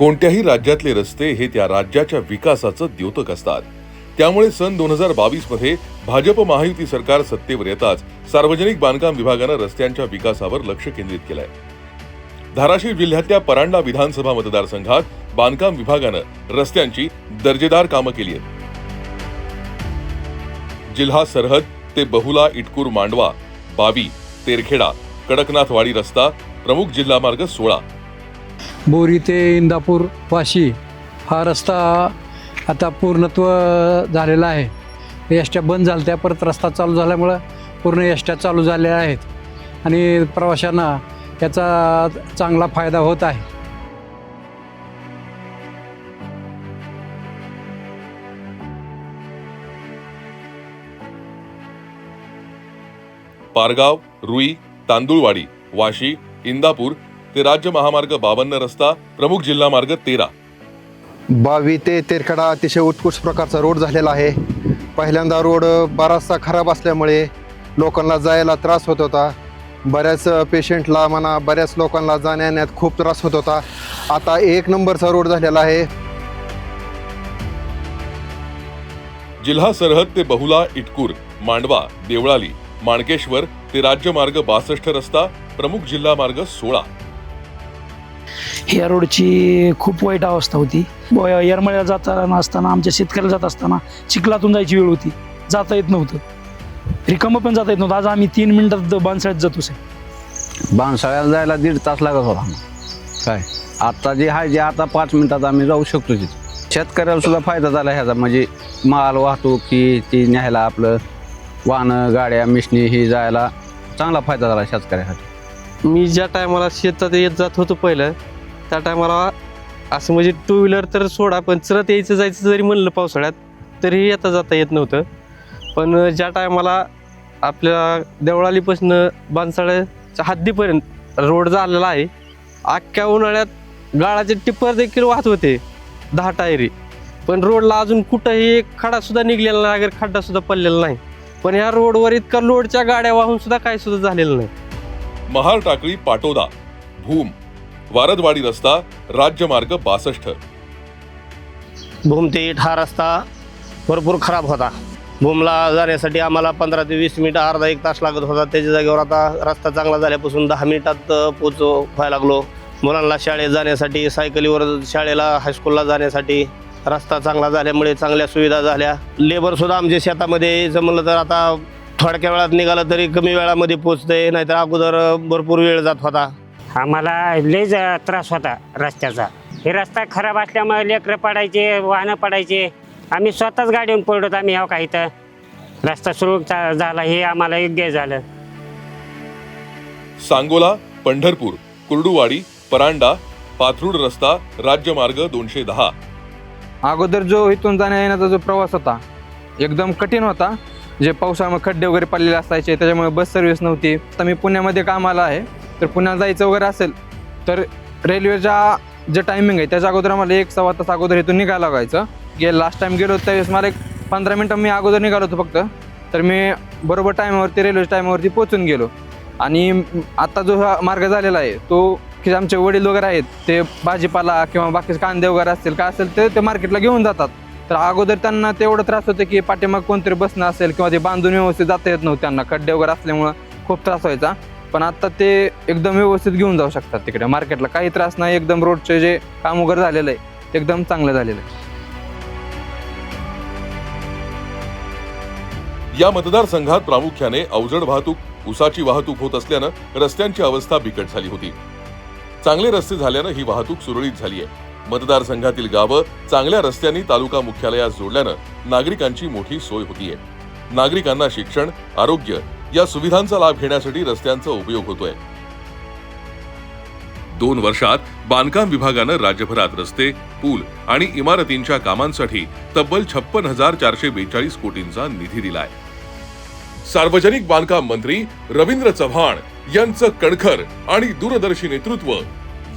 कोणत्याही राज्यातले रस्ते हे त्या राज्याच्या विकासाचं द्योतक असतात. त्यामुळे सन दोन हजार बावीसमध्ये भाजप महायुती सरकार सत्तेवर येताच सार्वजनिक बांधकाम विभागानं रस्त्यांच्या विकासावर लक्ष केंद्रित केलंय. धाराशिव जिल्ह्यातल्या परांडा विधानसभा मतदारसंघात बांधकाम विभागानं रस्त्यांची दर्जेदार कामं केली आहेत. जिल्हा सरहद ते बहुला इटकूर मांडवा बावी तेरखेडा कडकनाथवाडी रस्ता प्रमुख जिल्हा मार्ग सोळा. बोरी ते इंदापूर वाशी हा रस्ता आता पूर्णत्व झालेला आहे. एष्ट्या बंद झाल्या त्या परत रस्ता चालू झाल्यामुळं पूर्ण एष्ट्या चालू झालेल्या आहेत. आणि प्रवाशांना याचा चांगला फायदा होत आहे. पारगाव रुई तांदुळवाडी वाशी इंदापूर ते राज्य महामार्ग बावन्न रस्ता प्रमुख जिल्हा मार्ग तेरा. बावी ते तेरखेडा अतिशय उत्कृष्ट प्रकारचा रोड झालेला आहे. पहिल्यांदा रोड बराचसा खराब असल्यामुळे लोकांना जायला त्रास होत होता. बऱ्याच पेशंटला म्हणा बऱ्याच लोकांना जाण्या येण्यात खूप त्रास होत होता. आता एक नंबरचा रोड झालेला आहे. जिल्हा सरहद ते बहुला इटकूर मांडवा देवळाली माणकेश्वर ते राज्य मार्ग बासष्ट रस्ता प्रमुख जिल्हा मार्ग सोळा. या रोडची खूप वाईट अवस्था होती. येरमळ्याला जाताना असताना आमच्या शेतकऱ्याला जात असताना चिखलातून जायची वेळ होती. जाता येत नव्हतं. रिकामं पण जाता येत नव्हतं. आज आम्ही तीन मिनिटात बांधसाळ्यात जातो साहेब. बांधसाळ्याला जायला दीड तास लागत होता. काय? आता जे आहे जे आता पाच मिनिटात आम्ही जाऊ शकतो तिथे. शेतकऱ्याला सुद्धा फायदा झाला ह्याचा. म्हणजे माल वाहतूक ही ती न्यायला आपलं वाहनं गाड्या मिशनी ही जायला चांगला फायदा झाला शेतकऱ्यासाठी. मी ज्या टायमाला शेतात येत जात होतो पहिलं त्या टायमाला असं म्हणजे टू व्हीलर तर सोडा पण चरत यायचं जायचं जरी म्हणलं पावसाळ्यात तरी येता जाता येत नव्हतं. पण ज्या टायमाला आपल्या देवळालीपासून बांसाळ्याच्या हद्दीपर्यंत रोड झालेला आहे अख्ख्या उन्हाळ्यात गाळाचे टिप्पर देखील वाहत होते दहा टायरी. पण रोडला अजून कुठंही एक खडासुद्धा निघलेला नाही अगर खड्डासुद्धा पडलेला नाही. पण ह्या रोडवर इतका लोडच्या गाड्या वाहून सुद्धा काही सुद्धा झालेलं नाही. महार टाकळी पाटोदा भूम. वारदवाडी रस्ता राज्यमार्ग बासष्ट. भूम हा रस्ता भरपूर खराब होता. भूमला जाण्यासाठी आम्हाला पंधरा ते वीस मिनिटं अर्धा एक तास लागत होता. त्याच्या जागेवर आता रस्ता चांगला झाल्यापासून दहा मिनिटात पोच व्हायला लागलो. मुलांना शाळेत जाण्यासाठी सायकलीवर शाळेला हायस्कूलला जाण्यासाठी रस्ता चांगला झाल्यामुळे चांगल्या सुविधा झाल्या. लेबरसुद्धा आमच्या शेतामध्ये जमलं तर आता थोडक्या वेळात निघालं तरी कमी वेळामध्ये पोचतंय नाहीतर अगोदर भरपूर वेळ जात होता. आम्हाला ज- त्रास होता रस्त्याचा. हे रस्ता खराब असल्यामुळे लेकरं पडायचे वाहनं पडायचे. आम्ही स्वतःच गाडीहून पडलो आम्ही ह्या काही तर रस्ता सुरू झाला हे आम्हाला योग्य झालं. सांगोला पंढरपूर कुर्डुवाडी परांडा पाथरूड रस्ता राज्य मार्ग दोनशे दहा. अगोदर जो इथून जाण्या येण्याचा जो प्रवास होता एकदम कठीण होता. जे पावसाळ्यामुळे खड्डे वगैरे पडलेले असायचे त्याच्यामुळे बस सर्व्हिस नव्हती. आता मी पुण्यामध्ये कामाला आहे. तर पुण्याला जायचं वगैरे असेल तर रेल्वेच्या जे टायमिंग आहे त्याच्या अगोदर आम्हाला एक सव्वा तास अगोदर इथून निघायला लागायचं. गे लास्ट टाइम गेलो त्यावेळेस मला एक पंधरा मिनटं मी अगोदर निघालो होतो फक्त. तर मी बरोबर टायमावरती रेल्वेच्या टायमावरती पोचून गेलो. आणि आत्ता जो हा मार्ग झालेला आहे तो की आमचे वडील वगैरे आहेत ते भाजीपाला किंवा बाकीचे कांदे वगैरे असतील काय असेल ते ते मार्केटला घेऊन जातात. तर अगोदर त्यांना तेवढं त्रास होतं की पाठीमाग कोणतरी बसणं असेल किंवा ते बांधून व्यवस्थित जाता येत नव्हतं त्यांना खड्डे वगैरे असल्यामुळं खूप त्रास व्हायचा. पण आता ते एकदम व्यवस्थित घेऊन जाऊ शकतात तिकडे. मार्केटला काही त्रास नाही एकदम रोडचे जे काम वगैरे झालेलं आहे ते एकदम चांगलं झालेलं आहे. या मतदारसंघात प्रामुख्याने अवजड वाहतूक उसाची वाहतूक होत असल्यानं रस्त्यांची अवस्था बिकट झाली होती. चांगले रस्ते झाल्यानं ही वाहतूक सुरळीत झाली आहे. मतदारसंघातील गावं चांगल्या रस्त्यांनी तालुका मुख्यालयास जोडल्यानं नागरिकांची मोठी सोय होतीये. नागरिकांना शिक्षण आरोग्य या सुविधांचा लाभ घेण्यासाठी रस्त्यांचा उपयोग होतोय. दोन वर्षात बांधकाम विभागानं राज्यभरात रस्ते पूल आणि इमारतींच्या कामांसाठी तब्बल छप्पन हजार चारशे बेचाळीस कोटींचा निधी दिलाय. सार्वजनिक बांधकाम मंत्री रवींद्र चव्हाण यांचं कणखर आणि दूरदर्शी नेतृत्व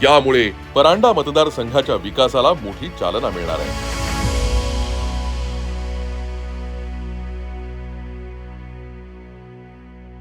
यामुळे परांडा मतदारसंघाच्या विकासाला मोठी चालना मिळणार आहे.